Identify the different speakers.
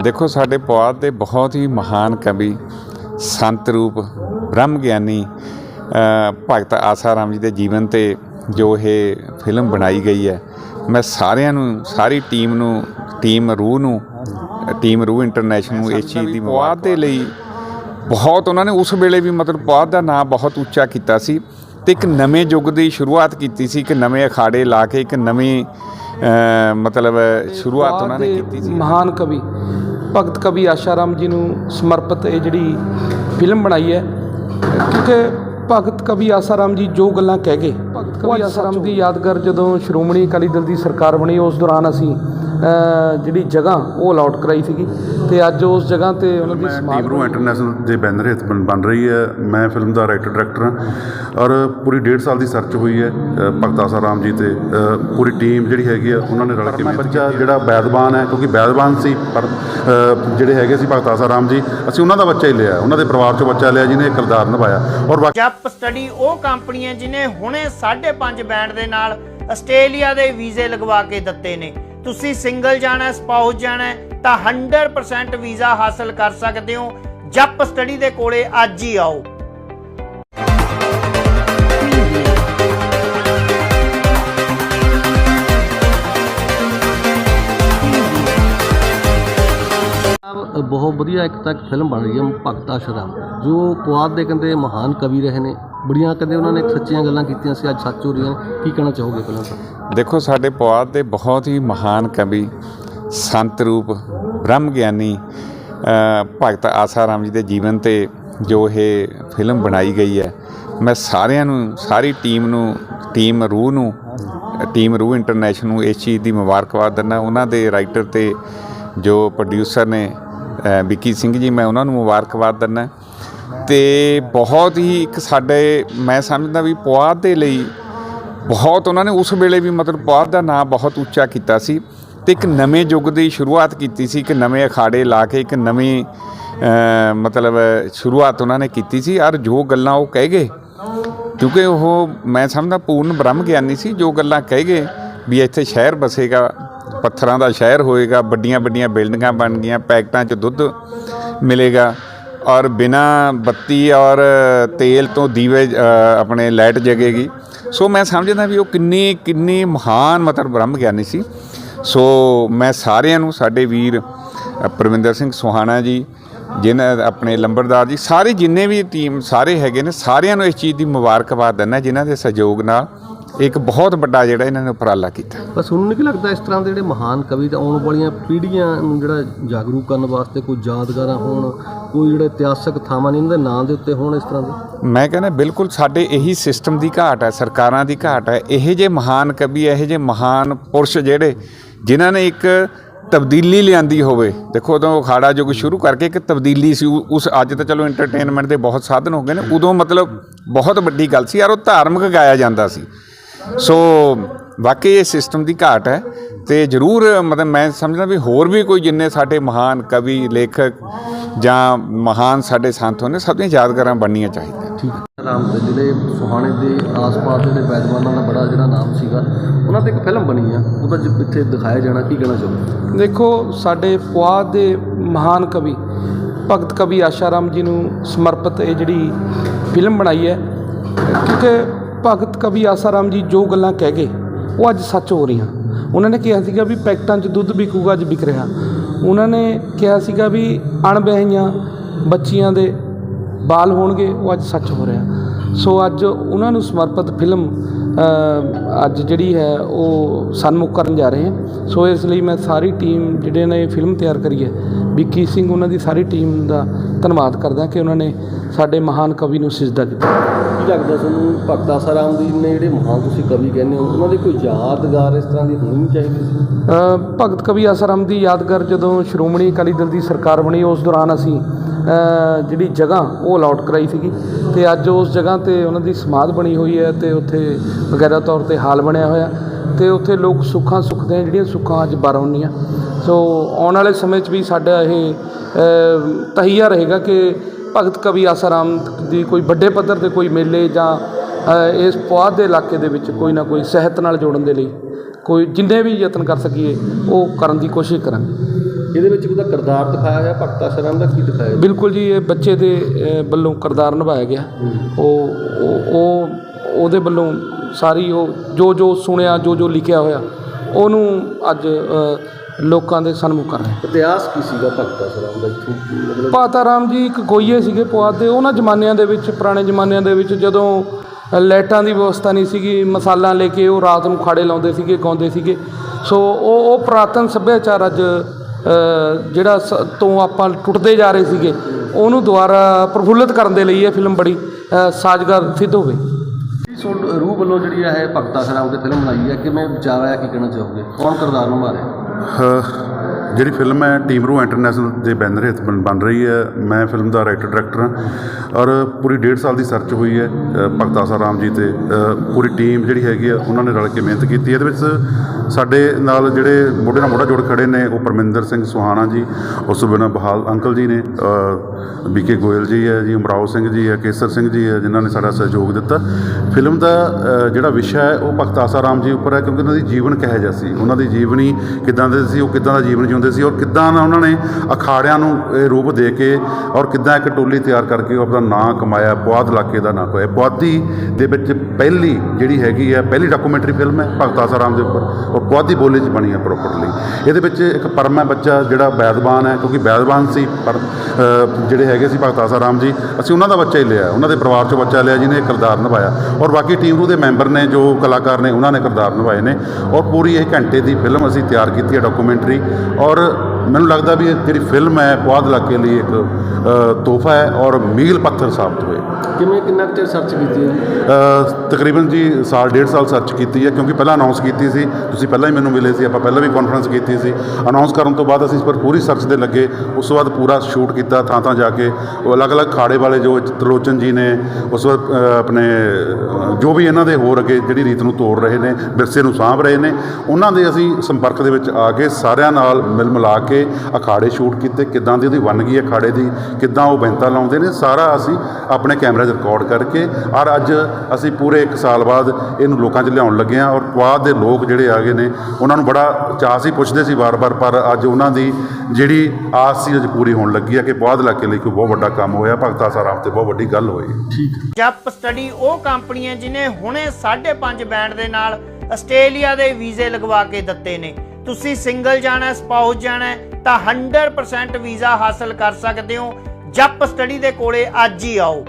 Speaker 1: ਦੇਖੋ ਸਾਡੇ ਪੁਆਧ ਦੇ ਬਹੁਤ ਹੀ ਮਹਾਨ ਕਵੀ ਸੰਤ ਰੂਪ ਬ੍ਰਹਮ ਗਿਆਨੀ ਭਗਤ ਆਸਾ ਰਾਮ ਜੀ ਦੇ ਜੀਵਨ ਤੇ ਜੋ ਇਹ ਫਿਲਮ ਬਣਾਈ ਗਈ ਹੈ ਮੈਂ ਸਾਰਿਆਂ ਨੂੰ ਸਾਰੀ ਟੀਮ ਨੂੰ ਟੀਮ ਰੂਹ ਨੂੰ ਟੀਮ ਰੂਹ ਇੰਟਰਨੈਸ਼ਨਲ ਨੂੰ ਇਸ ਚੀਜ਼ ਦੀ ਪੁਆਧ ਦੇ ਲਈ ਬਹੁਤ ਉਹਨਾਂ ਨੇ ਉਸ ਵੇਲੇ ਵੀ ਮਤਲਬ ਪੁਆਧ ਦਾ ਨਾਮ ਬਹੁਤ ਉੱਚਾ ਕੀਤਾ ਸੀ ਤੇ ਇੱਕ ਨਵੇਂ ਯੁੱਗ ਦੀ ਸ਼ੁਰੂਆਤ ਕੀਤੀ ਸੀ ਇੱਕ ਨਵੇਂ ਅਖਾੜੇ ਲਾ ਕੇ ਇੱਕ ਨਵੀਂ ਮਤਲਬ ਸ਼ੁਰੂਆਤ ਉਹਨਾਂ ਨੇ ਕੀਤੀ ਸੀ।
Speaker 2: ਮਹਾਨ ਕਵੀ। ਭਗਤ ਕਵੀ ਆਸ਼ਾਰਾਮ ਜੀ ਨੂੰ ਸਮਰਪਿਤ ਇਹ ਜਿਹੜੀ ਫਿਲਮ ਬਣਾਈ ਹੈ ਕਿਉਂਕਿ ਭਗਤ ਕਵੀ ਆਸਾਰਾਮ ਜੀ ਜੋ ਗੱਲਾਂ ਕਹਿ ਗਏ ਭਗਤ ਕਵੀ ਆਸਾਰਾਮ ਦੀ ਯਾਦਗਾਰ ਜਦੋਂ ਸ਼੍ਰੋਮਣੀ ਅਕਾਲੀ ਦਲ ਦੀ ਸਰਕਾਰ ਬਣੀ ਉਸ ਦੌਰਾਨ ਅਸੀਂ ਜਿਹੜੀ ਜਗ੍ਹਾ ਉਹ ਅਲਾਟ ਕਰਾਈ ਸੀਗੀ ਤੇ ਅੱਜ ਉਸ ਜਗ੍ਹਾ ਤੇ ਉਹਨਾਂ ਦੀ
Speaker 3: ਮੈਂ
Speaker 2: ਸਮਾਧ
Speaker 3: ਟੀਮਰੂ ਇੰਟਰਨੈਸ਼ਨਲ ਦੇ ਬੈਨਰ ਹੇਠ ਬਣ ਬਣ ਰਹੀ ਹੈ। ਮੈਂ ਫਿਲਮ ਦਾ ਰਾਈਟਰ ਡਾਇਰੈਕਟਰ ਹਾਂ ਔਰ ਪੂਰੀ ਡੇਢ ਸਾਲ ਦੀ ਸਰਚ ਹੋਈ ਹੈ ਅ, ਭਗਤ ਆਸਾ ਰਾਮ ਜੀ ਤੇ ਪੂਰੀ ਟੀਮ ਜਿਹੜੀ ਹੈਗੀ ਆ ਉਹਨਾਂ ਨੇ ਰਲ ਕੇ ਬੱਚਾ ਜਿਹੜਾ ਬੈਦਬਾਨ ਹੈ ਕਿਉਂਕਿ ਬੈਦਬਾਨ ਸੀ ਪਰ ਜਿਹੜੇ ਹੈਗੇ ਸੀ ਭਗਤ ਆਸਾ ਰਾਮ ਜੀ ਅਸੀਂ ਉਹਨਾਂ ਦਾ ਬੱਚਾ ਹੀ ਲਿਆ। ਉਹਨਾਂ ਦੇ ਪਰਿਵਾਰ ਚੋਂ ਬੱਚਾ ਲਿਆ ਜਿਹਨੇ ਕਿਰਦਾਰ ਨਿਭਾਇਆ। ਔਰ ਬਾਕੀ
Speaker 4: ਜਪ ਸਟੱਡੀ ਉਹ ਕੰਪਨੀ ਹੈ ਜਿਨੇ ਹੁਣੇ 5.5 ਬੈਂਡ ਦੇ ਨਾਲ ਆਸਟ੍ਰੇਲੀਆ ਦੇ ਵੀਜ਼ੇ ਲਗਵਾ ਕੇ ਦਿੱਤੇ ਨੇ। ਤੁਸੀਂ ਸਿੰਗਲ ਜਾਣਾ ਸਪਾਊਸ ਜਾਣਾ, ਤਾਂ 100% ਵੀਜ਼ਾ ਹਾਸਲ ਕਰ ਸਕਦੇ ਹੋ। ਜਪ ਸਟੱਡੀ ਦੇ ਕੋਲੇ ਅੱਜ ਹੀ ਆਓ।
Speaker 5: ਬਹੁਤ ਵਧੀਆ ਇੱਕ ਤੱਕ ਫਿਲਮ ਬਣ ਰਹੀ ਹੈ ਭਗਤਾ ਸ਼ਰਮ, ਜੋ ਪੁਆਧ ਦੇ ਕਹਿੰਦੇ ਮਹਾਨ ਕਵੀ ਰਹੇ ਨੇ। ਬੜੀਆਂ ਕਦੇ ਉਹਨਾਂ ਨੇ ਸੱਚੀਆਂ ਗੱਲਾਂ ਕੀਤੀਆਂ ਸੀ, ਅੱਜ ਸੱਚ ਹੋ ਰਹੀਆਂ ਕੀ ਕਹਿਣਾ ਚਾਹੋਗੇ ਫਿਲਮ ਦਾ
Speaker 1: ਦੇਖੋ, ਸਾਡੇ ਪੁਆਧ ਦੇ ਬਹੁਤ ਹੀ ਮਹਾਨ ਕਵੀ, ਸੰਤ ਰੂਪ, ਬ੍ਰਹਮ ਗਿਆਨੀ ਭਗਤ ਆਸਾ ਰਾਮ ਜੀ ਦੇ ਜੀਵਨ ਤੇ ਜੋ ਇਹ ਫਿਲਮ ਬਣਾਈ ਗਈ ਹੈ, ਮੈਂ ਸਾਰਿਆਂ ਨੂੰ, ਸਾਰੀ ਟੀਮ ਨੂੰ, ਟੀਮ ਰੂਹ ਨੂੰ, ਟੀਮ ਰੂਹ ਇੰਟਰਨੈਸ਼ਨਲ ਨੂੰ ਇਸ ਚੀਜ਼ ਦੀ ਮੁਬਾਰਕਬਾਦ ਦਿੰਦਾ ਉਹਨਾਂ ਦੇ ਰਾਈਟਰ ਤੇ ਜੋ ਪ੍ਰੋਡਿਊਸਰ ਨੇ ਵਿੱਕੀ ਸਿੰਘ ਜੀ, ਮੈਂ ਉਹਨਾਂ ਨੂੰ ਮੁਬਾਰਕਬਾਦ ਦਿੰਦਾ ਤੇ ਬਹੁਤ ਹੀ ਇੱਕ ਸਾਡੇ, ਮੈਂ ਸਮਝਦਾ ਵੀ ਪੁਆਧ ਦੇ ਲਈ ਬਹੁਤ ਉਹਨਾਂ ਨੇ ਉਸ ਵੇਲੇ ਵੀ ਮਤਲਬ ਪੁਆਧ ਦਾ ਨਾਂ ਬਹੁਤ ਉੱਚਾ ਕੀਤਾ ਸੀ ਤੇ ਇੱਕ ਨਵੇਂ ਯੁੱਗ ਦੀ ਸ਼ੁਰੂਆਤ ਕੀਤੀ ਸੀ, ਇੱਕ ਨਵੇਂ ਅਖਾੜੇ ਲਾ ਕੇ, ਇੱਕ ਨਵੀਂ ਮਤਲਬ ਸ਼ੁਰੂਆਤ ਉਹਨਾਂ ਨੇ ਕੀਤੀ ਸੀ। ਔਰ ਜੋ ਗੱਲਾਂ ਉਹ ਕਹਿ ਗਏ, ਕਿਉਂਕਿ ਉਹ ਮੈਂ ਸਮਝਦਾ ਪੂਰਨ ਬ੍ਰਹਮ ਗਿਆਨੀ ਸੀ, ਜੋ ਗੱਲਾਂ ਕਹਿ ਗਏ ਵੀ ਇੱਥੇ ਸ਼ਹਿਰ ਬਸੇਗਾ, ਪੱਥਰਾਂ ਦਾ ਸ਼ਹਿਰ ਹੋਏਗਾ ਵੱਡੀਆਂ ਵੱਡੀਆਂ ਬਿਲਡਿੰਗਾਂ ਬਣ ਗਈਆਂ, ਪੈਕਟਾਂ 'ਚ ਦੁੱਧ ਮਿਲੇਗਾ। ਔਰ ਬਿਨਾ ਬੱਤੀ ਔਰ ਤੇਲ ਤੋਂ ਦੀਵੇ ਆਪਣੇ ਲਾਈਟ ਜਗੇਗੀ। ਸੋ ਮੈਂ ਸਮਝਦਾ ਵੀ ਉਹ ਕਿੰਨੀ ਕਿੰਨੀ ਮਹਾਨ ਮਤਲਬ ਬ੍ਰਹਮ ਗਿਆਨੀ ਸੀ। ਸੋ ਮੈਂ ਸਾਰਿਆਂ ਨੂੰ ਸਾਡੇ ਵੀਰ ਅ, ਸਿੰਘ ਸੁਹਾਣਾ ਜੀ ਜਿਨ੍ਹਾਂ ਆਪਣੇ ਲੰਬੜਦਾਰ ਜੀ ਸਾਰੇ ਜਿੰਨੇ ਵੀ ਟੀਮ ਸਾਰੇ ਹੈਗੇ ਨੇ ਸਾਰਿਆਂ ਨੂੰ ਇਸ ਚੀਜ਼ ਦੀ ਮੁਬਾਰਕਬਾਦ ਦਿੰਦਾ ਜਿਨ੍ਹਾਂ ਦੇ ਸਹਿਯੋਗ ਨਾਲ ਇੱਕ ਬਹੁਤ ਵੱਡਾ ਜਿਹੜਾ ਇਹਨਾਂ ਨੇ ਉਪਰਾਲਾ ਕੀਤਾ।
Speaker 5: ਬਸ ਹੁਣ ਨਹੀਂ ਲੱਗਦਾ ਇਸ ਤਰ੍ਹਾਂ ਦੇ ਜਿਹੜੇ ਮਹਾਨ ਕਵੀ ਤੇ ਆਉਣ ਵਾਲੀਆਂ ਪੀੜ੍ਹੀਆਂ ਨੂੰ ਜਿਹੜਾ ਜਾਗਰੂਕ ਕਰਨ ਵਾਸਤੇ ਕੋਈ ਯਾਦਗਾਰਾਂ ਹੋਣ ਕੋਈ ਜਿਹੜੇ ਇਤਿਹਾਸਕ ਥਾਵਾਂ ਨੇ ਇਹਨਾਂ ਦੇ ਨਾਂ ਦੇ ਉੱਤੇ ਹੋਣ ਇਸ ਤਰ੍ਹਾਂ ਦੇ?
Speaker 1: ਮੈਂ ਕਹਿੰਦਾ ਬਿਲਕੁਲ ਸਾਡੇ ਇਹੀ ਸਿਸਟਮ ਦੀ ਘਾਟ ਹੈ ਸਰਕਾਰਾਂ ਦੀ ਘਾਟ ਹੈ। ਇਹ ਜੇ ਮਹਾਨ ਕਵੀ ਇਹੋ ਜਿਹੇ ਮਹਾਨ ਪੁਰਸ਼ ਜਿਹੜੇ ਜਿਨ੍ਹਾਂ ਨੇ ਇੱਕ ਤਬਦੀਲੀ ਲਿਆਂਦੀ ਹੋਵੇ ਦੇਖੋ ਉਦੋਂ ਅਖਾੜਾ ਯੁੱਗ ਸ਼ੁਰੂ ਕਰਕੇ ਇੱਕ ਤਬਦੀਲੀ ਸੀ ਉਸ ਅੱਜ ਤਾਂ ਚਲੋ ਐਂਟਰਟੇਨਮੈਂਟ ਦੇ ਬਹੁਤ ਸਾਧਨ ਹੋ ਗਏ ਨੇ ਉਦੋਂ ਮਤਲਬ ਬਹੁਤ ਵੱਡੀ ਗੱਲ ਸੀ ਯਾਰ ਉਹ ਧਾਰਮਿਕ ਗਾਇਆ ਜਾਂਦਾ ਸੀ। ਸੋ ਵਾਕਈ ਇਹ ਸਿਸਟਮ ਦੀ ਘਾਟ ਹੈ ਤੇ ਜ਼ਰੂਰ ਮਤਲਬ ਮੈਂ ਸਮਝਦਾ ਵੀ ਹੋਰ ਵੀ ਕੋਈ ਜਿੰਨੇ ਸਾਡੇ ਮਹਾਨ ਕਵੀ ਲੇਖਕ ਜਾਂ ਮਹਾਨ ਸਾਡੇ ਸੰਤ ਹੋਣੇ ਸਭ ਦੀਆਂ ਯਾਦਗਾਰਾਂ ਬਣਨੀਆਂ ਚਾਹੀਦੀਆਂ।
Speaker 5: ਠੀਕ ਰਾਮ ਦੇ ਜਿਹੜੇ ਸੁਹਾਣੇ ਦੇ ਆਸ-ਪਾਸ ਦੇ ਜਿਹੜੇ ਪੈਦਵਾਨਾਂ ਦਾ ਬੜਾ ਜਿਹੜਾ ਨਾਮ ਸੀਗਾ ਉਹਨਾਂ ਤੇ ਇੱਕ ਫਿਲਮ ਬਣੀ ਆ ਉਹਦਾ ਜਿ- ਇੱਥੇ ਦਿਖਾਇਆ ਜਾਣਾ ਕੀ ਕਹਿਣਾ ਚਾਹੋਗੇ?
Speaker 2: ਦੇਖੋ ਸਾਡੇ ਪੁਆਧ ਦੇ ਮਹਾਨ ਕਵੀ ਭਗਤ ਕਵੀ ਆਸ਼ਾਰਾਮ ਜੀ ਨੂੰ ਸਮਰਪਿਤ ਇਹ ਜਿਹੜੀ ਫਿਲਮ ਬਣਾਈ ਹੈ ਕਿਉਂਕਿ ਭਗਤ ਕਵੀ ਆਸਾਰਾਮ ਜੀ ਜੋ ਗੱਲਾਂ ਕਹਿ ਗਏ, ਉਹ ਅੱਜ ਸੱਚ ਹੋ ਰਹੀਆਂ। ਉਹਨਾਂ ਨੇ ਕਿਹਾ ਸੀਗਾ ਵੀ ਪੈਕਟਾਂ 'ਚ ਦੁੱਧ ਵਿਕੂਗਾ, ਅੱਜ ਵਿਕ ਰਿਹਾ। ਉਹਨਾਂ ਨੇ ਕਿਹਾ ਸੀਗਾ ਵੀ ਅਣਬਹਿਈਆਂ ਬੱਚੀਆਂ ਦੇ ਬਾਲ ਹੋਣਗੇ, ਉਹ ਅੱਜ ਸੱਚ ਹੋ ਰਿਹਾ। ਸੋ ਅੱਜ ਉਹਨਾਂ ਨੂੰ ਸਮਰਪਿਤ ਫਿਲਮ ਅੱਜ ਜਿਹੜੀ ਹੈ ਉਹ ਸਨਮੁਖ ਕਰਨ ਜਾ ਰਹੇ ਹਾਂ। ਸੋ ਇਸ ਲਈ ਮੈਂ ਸਾਰੀ ਟੀਮ ਜਿਹੜੇ ਨੇ ਇਹ ਫਿਲਮ ਤਿਆਰ ਕਰੀ ਹੈ ਵਿੱਕੀ ਸਿੰਘ ਉਹਨਾਂ ਦੀ ਸਾਰੀ ਟੀਮ ਦਾ ਧੰਨਵਾਦ ਕਰਦਾ ਕਿ ਉਹਨਾਂ ਨੇ ਸਾਡੇ ਮਹਾਨ ਕਵੀ ਨੂੰ ਸਿਜਦਾ ਕੀਤਾ।
Speaker 5: ਕੀ ਲੱਗਦਾ ਤੁਹਾਨੂੰ ਭਗਤ ਆਸਾਰਾਮ ਜੀ ਨੇ ਜਿਹੜੇ ਮਹਾਨ ਤੁਸੀਂ ਕਵੀ ਕਹਿੰਦੇ ਹੋ ਉਹਨਾਂ ਦੀ ਕੋਈ ਯਾਦਗਾਰ ਇਸ ਤਰ੍ਹਾਂ ਦੀ ਹੋਣੀ ਚਾਹੀਦੀ ਸੀ?
Speaker 2: ਭਗਤ ਕਵੀ ਆਸਾਰਾਮ ਦੀ ਯਾਦਗਾਰ ਜਦੋਂ ਸ਼੍ਰੋਮਣੀ ਅਕਾਲੀ ਦਲ ਦੀ ਸਰਕਾਰ ਬਣੀ ਉਸ ਦੌਰਾਨ ਅਸੀਂ ਜਿਹੜੀ ਜਗ੍ਹਾ ਉਹ ਅਲਾਟ ਕਰਾਈ ਸੀਗੀ ਤੇ ਅੱਜ ਉਸ ਜਗ੍ਹਾ ਤੇ ਉਹਨਾਂ ਦੀ ਸਮਾਧ ਬਣੀ ਹੋਈ ਹੈ ਤੇ ਉੱਥੇ ਵਗੈਰਾ ਤੌਰ ਤੇ ਹਾਲ ਬਣਿਆ ਹੋਇਆ। ਤੇ ਉੱਥੇ ਲੋਕ ਸੁੱਖਾਂ ਸੁੱਖਦੇ ਆ, ਜਿਹੜੀਆਂ ਸੁੱਖਾਂ ਅੱਜ ਬਾਹਰ ਹੁੰਦੀਆਂ। ਸੋ ਆਉਣ ਵਾਲੇ ਸਮੇਂ 'ਚ ਵੀ ਸਾਡਾ ਇਹ ਤਹੀਆ ਰਹੇਗਾ ਕਿ ਭਗਤ ਕਵੀ ਆਸਾਰਾਮ ਦੀ ਕੋਈ ਵੱਡੇ ਪੱਧਰ ਤੇ ਕੋਈ ਮੇਲੇ ਜਾਂ ਇਸ ਪੁਆਧ ਦੇ ਇਲਾਕੇ ਦੇ ਵਿੱਚ ਕੋਈ ਨਾ ਕੋਈ ਸਿਹਤ ਨਾਲ ਜੋੜਨ ਦੇ ਲਈ ਕੋਈ ਜਿੰਨੇ ਵੀ ਯਤਨ ਕਰ ਸਕੀਏ, ਉਹ ਕਰਨ ਦੀ ਕੋਸ਼ਿਸ਼ ਕਰਾਂਗੇ।
Speaker 5: ਇਹਦੇ ਵਿੱਚ ਉਹਦਾ ਕਿਰਦਾਰ ਦਿਖਾਇਆ ਗਿਆ ਭਗਤ ਆਸ਼ਰਮ ਦਾ ਕੀ ਦਿਖਾਇਆ
Speaker 2: ਬਿਲਕੁਲ ਜੀ ਇਹ ਬੱਚੇ ਦੇ ਅ, ਵੱਲੋਂ ਕਿਰਦਾਰ ਨਿਭਾਇਆ ਗਿਆ। ਉਹ ਉਹ- ਉਹ ਉਹਦੇ ਵੱਲੋਂ ਸਾਰੀ ਉਹ ਜੋ ਜੋ ਸੁਣਿਆ ਜੋ ਜੋ ਲਿਖਿਆ ਹੋਇਆ ਉਹਨੂੰ ਅੱਜ ਅ, ਲੋਕਾਂ ਦੇ ਸਨਮੁਖ ਕਰ ਰਹੇ।
Speaker 5: ਇਤਿਹਾਸ ਕੀ ਸੀਗਾ ਭਗਤ ਆਸ਼ਰਮ ਦਾ ਇੱਥੋਂ? ਮਤਲਬ
Speaker 2: ਪਾਤਾ ਰਾਮ ਜੀ ਇੱਕ ਗੋਈਏ ਸੀਗੇ ਪੁਆਧ ਦੇ ਉਹਨਾਂ ਜ਼ਮਾਨਿਆਂ ਦੇ ਵਿੱਚ ਪੁਰਾਣੇ ਜ਼ਮਾਨਿਆਂ ਦੇ ਵਿੱਚ ਜਦੋਂ ਅ, ਲਾਈਟਾਂ ਦੀ ਵਿਵਸਥਾ ਨਹੀਂ ਸੀਗੀ ਮਸਾਲਾ ਲੈ ਕੇ ਉਹ ਰਾਤ ਨੂੰ ਖਾੜੇ ਲਾਉਂਦੇ ਸੀਗੇ ਗਾਉਂਦੇ ਸੀਗੇ। ਸੋ ਉਹ ਉਹ ਪੁਰਾਤਨ ਸੱਭਿਆਚਾਰ ਅੱਜ ਜਿਹੜਾ ਸ- ਤੋਂ ਆਪਾਂ ਟੁੱਟਦੇ ਜਾ ਰਹੇ ਸੀਗੇ ਉਹਨੂੰ ਦੁਬਾਰਾ ਪ੍ਰਫੁੱਲਤ ਕਰਨ ਦੇ ਲਈ ਇਹ ਫਿਲਮ ਬੜੀ ਅ, ਸਾਜ਼ਗਾਰ ਸਿੱਧ ਹੋਵੇ।
Speaker 5: ਕੀ ਸੋ ਰੂਹ ਵੱਲੋਂ ਜਿਹੜੀ ਹੈ ਭਗਤ ਆਸ਼ਰਮ ਦੀ ਫਿਲਮ ਬਣਾਈ ਹੈ ਕਿਵੇਂ ਬਚਾਇਆ ਕੀ ਕਹਿਣਾ ਚਾਹੋਗੇ? ਕੌਣ ਕਿਰਦਾਰ ਰਿਹਾ?
Speaker 3: ਅਹ ਜਿਹੜੀ ਫਿਲਮ ਹੈ ਟੀਮ ਰੂ ਇੰਟਰਨੈਸ਼ਨਲ ਦੇ ਬੈਨਰ ਹੇਠ ਬਣ ਬਣ ਰਹੀ ਹੈ। ਮੈਂ ਫਿਲਮ ਦਾ ਰਾਈਟਰ ਡਾਇਰੈਕਟਰ ਹਾਂ ਔਰ ਪੂਰੀ ਡੇਢ ਸਾਲ ਦੀ ਸਰਚ ਹੋਈ ਹੈ ਅਹ ਭਗਤ ਆਸਾ ਰਾਮ ਜੀ ਤੇ ਅਹ ਪੂਰੀ ਟੀਮ ਜਿਹੜੀ ਹੈਗੀ ਆ ਉਹਨਾਂ ਨੇ ਰਲ ਕੇ ਮਿਹਨਤ ਕੀਤੀ। ਹੈ। ਇਹਦੇ ਵਿੱਚ ਸਾਡੇ ਨਾਲ ਜਿਹੜੇ ਮੋਢੇ ਨਾਲ ਮੋਢਾ ਜੋੜ ਖੜੇ ਨੇ, ਉਹ ਪਰਮਿੰਦਰ ਸਿੰਘ ਸੁਹਾਣਾ ਜੀ, ਉਸ ਤੋਂ ਬਿਨਾਂ ਬਹਾਲ ਅੰਕਲ ਜੀ ਨੇ ਬੀਕੇ ਗੋਇਲ ਜੀ ਹੈ ਜੀ, ਅਮਰਾਓ ਸਿੰਘ ਜੀ ਹੈ, ਕੇਸਰ ਸਿੰਘ ਜੀ ਹੈ, ਜਿਨ੍ਹਾਂ ਨੇ ਸਾਡਾ ਸਹਿਯੋਗ ਦਿੱਤਾ। ਫਿਲਮ ਦਾ ਜਿਹੜਾ ਵਿਸ਼ਾ ਹੈ, ਉਹ ਭਗਤ ਆਸਾ ਰਾਮ ਜੀ ਉੱਪਰ ਹੈ, ਕਿਉਂਕਿ ਉਹਨਾਂ ਦੀ ਜੀਵਨ ਕਿਹੋ ਜਿਹਾ ਸੀ? ਉਹਨਾਂ ਦੀ ਜੀਵਨੀ ਕਿੱਦਾਂ ਦੇ ਸੀ, ਉਹ ਕਿੱਦਾਂ ਦਾ ਜੀਵਨ ਜਿਉਂਦੇ ਸੀ, ਔਰ ਕਿੱਦਾਂ ਉਹਨਾਂ ਨੇ ਅਖਾੜਿਆਂ ਨੂੰ ਇਹ ਰੂਪ ਦੇ ਕੇ, ਔਰ ਕਿੱਦਾਂ ਇੱਕ ਟੋਲੀ ਤਿਆਰ ਕਰਕੇ ਉਹ ਆਪਣਾ ਨਾਂ ਕਮਾਇਆ, ਪੁਆਧ ਇਲਾਕੇ ਦਾ ਨਾਂ ਹੋਇਆ ਪੁਆਧੀ ਦੇ ਵਿੱਚ ਪਹਿਲੀ ਜਿਹੜੀ ਹੈਗੀ ਹੈ, ਪਹਿਲੀ ਡਾਕੂਮੈਂਟਰੀ ਫਿਲਮ ਹੈ ਭਗਤ ਆਸਾ ਰਾਮ ਦੇ ਉੱਪਰ, ਔਰ ਪੁਆਧੀ ਬੋਲੀ 'ਚ ਬਣੀ ਹੈ ਪ੍ਰੋਪਰਲੀ ਇਹਦੇ ਵਿੱਚ ਇੱਕ ਪਰਮ ਹੈ ਬੱਚਾ, ਜਿਹੜਾ ਬੈਦਬਾਨ ਹੈ, ਕਿਉਂਕਿ ਬੈਦਬਾਨ ਸੀ, ਪਰ ਜਿਹੜੇ ਹੈਗੇ ਸੀ ਭਗਤ ਆਸਾ ਰਾਮ ਜੀ, ਅਸੀਂ ਉਹਨਾਂ ਦਾ ਬੱਚਾ ਹੀ ਲਿਆ, ਉਹਨਾਂ ਦੇ ਪਰਿਵਾਰ 'ਚੋਂ ਬੱਚਾ ਲਿਆ ਜਿਹਨੇ ਇਹ ਕਿਰਦਾਰ ਨਿਭਾਇਆ। ਔਰ ਬਾਕੀ ਟੀਮ ਰੂ ਦੇ ਮੈਂਬਰ ਨੇ, ਜੋ ਕਲਾਕਾਰ ਨੇ, ਉਹਨਾਂ ਨੇ ਕਿਰਦਾਰ ਨਿਭਾਏ ਨੇ। ਔਰ ਪੂਰੀ ਇਹ ਘੰਟੇ ਦੀ ਫਿਲਮ ਅਸੀਂ ਤਿਆਰ ਕੀਤੀ ਹੈ ਡਾਕੂਮੈਂਟਰੀ ਔਰ ਮੈਨੂੰ ਲੱਗਦਾ ਵੀ ਇਹ ਜਿਹੜੀ ਫਿਲਮ ਹੈ, ਪੁਆਧ ਇਲਾਕੇ ਲਈ ਇੱਕ ਤੋਹਫਾ ਹੈ। ਔਰ ਮੀਲ ਪੱਥਰ ਸਾਬਤ ਹੋਏ।
Speaker 5: ਕਿਵੇਂ ਕਿੰਨਾ ਕੁ ਚਿਰ ਸਰਚ ਕੀਤੀ ਹੈ?
Speaker 3: ਅ, ਤਕਰੀਬਨ ਜੀ ਸਾਲ ਡੇਢ ਸਾਲ ਸਰਚ ਕੀਤੀ ਹੈ ਕਿਉਂਕਿ ਪਹਿਲਾਂ ਅਨਾਉਂਸ ਕੀਤੀ ਸੀ ਤੁਸੀਂ ਪਹਿਲਾਂ ਹੀ ਮੈਨੂੰ ਮਿਲੇ ਸੀ ਆਪਾਂ ਪਹਿਲਾਂ ਵੀ ਕਾਨਫਰੰਸ ਕੀਤੀ ਸੀ। ਅਨਾਉਂਸ ਕਰਨ ਤੋਂ ਬਾਅਦ ਅਸੀਂ ਇਸ ਪਰ ਪੂਰੀ ਸਰਚ ਦੇ ਲੱਗੇ ਉਸ ਤੋਂ ਬਾਅਦ ਪੂਰਾ ਸ਼ੂਟ ਕੀਤਾ ਥਾਂ ਥਾਂ ਜਾ ਕੇ। ਉਹ ਅਲੱਗ-ਅਲੱਗ ਖਾੜੇ ਵਾਲੇ ਜੋ ਤਰਲੋਚਨ ਜੀ ਨੇ ਉਸ ਤੋਂ ਬਾਅਦ ਅ, ਆਪਣੇ ਅ, ਜੋ ਵੀ ਇਹਨਾਂ ਦੇ ਹੋਰ ਅੱਗੇ ਜਿਹੜੀ ਰੀਤ ਨੂੰ ਤੋੜ ਰਹੇ ਨੇ ਵਿਰਸੇ ਨੂੰ ਸਾਂਭ ਰਹੇ ਨੇ ਉਹਨਾਂ ਦੇ ਅਸੀਂ ਸੰਪਰਕ ਦੇ ਵਿੱਚ ਆ ਕੇ ਸਾਰਿਆਂ ਨਾਲ ਮਿਲ ਮਿਲਾ ਕੇ ਅਖਾੜੇ ਸ਼ੂਟ ਕੀਤੇ ਕਿੱਦਾਂ ਦੀ ਉਹਦੀ ਵੰਨਗੀ ਅਖਾੜੇ ਦੀ ਕਿੱਦਾਂ ਉਹ ਬੈਂਤਾ ਲਾਉਂਦੇ ਨੇ ਸਾਰਾ ਅਸੀਂ ਆਪਣੇ ਕੈਮਰੇ 'ਚ ਰਿਕਾਰਡ ਕਰਕੇ ਔਰ ਅੱਜ ਅਸੀਂ ਪੂਰੇ 1 ਸਾਲ ਬਾਅਦ ਇਹਨੂੰ ਲੋਕਾਂ 'ਚ ਲਿਆਉਣ ਲੱਗੇ ਹਾਂ ਔਰ ਪੁਆਧ ਦੇ ਲੋਕ ਜਿਹੜੇ ਆ ਗਏ ਨੇ ਉਹਨਾਂ ਨੂੰ ਬੜਾ ਚਾਅ ਸੀ ਪੁੱਛਦੇ ਸੀ ਵਾਰ-ਵਾਰ ਪਰ ਅੱਜ ਉਹਨਾਂ ਦੀ ਜਿਹੜੀ ਆਸ ਸੀ ਅੱਜ ਪੂਰੀ ਹੋਣ ਲੱਗੀ ਹੈ ਕਿ ਪੁਆਧ ਇਲਾਕੇ ਲਈ ਕੋਈ ਬਹੁਤ ਵੱਡਾ ਕੰਮ ਹੋਇਆ। ਭਗਤਾ ਸਾਰਾਮ ਤੇ ਬਹੁਤ ਵੱਡੀ ਗੱਲ ਹੋਈ।
Speaker 4: ਜੱਪ ਸਟੱਡੀ ਉਹ ਕੰਪਨੀ ਹੈ ਜਿਨੇ ਹੁਣੇ 5.5 ਬੈਂਡ ਦੇ ਨਾਲ ਆਸਟ੍ਰੇਲੀਆ ਦੇ ਵੀਜ਼ੇ ਲਗਵਾ ਕੇ ਦਿੱਤੇ ਨੇ। ਤੁਸੀਂ ਸਿੰਗਲ ਜਾਣਾ ਸਪਾਊਸ ਜਾਣਾ ਤਾਂ 100% ਵੀਜ਼ਾ ਹਾਸਲ ਕਰ ਸਕਦੇ ਹੋ। ਜੱਪ ਸਟੱਡੀ ਦੇ ਕੋਲੇ ਅੱਜ ਹੀ ਆਓ।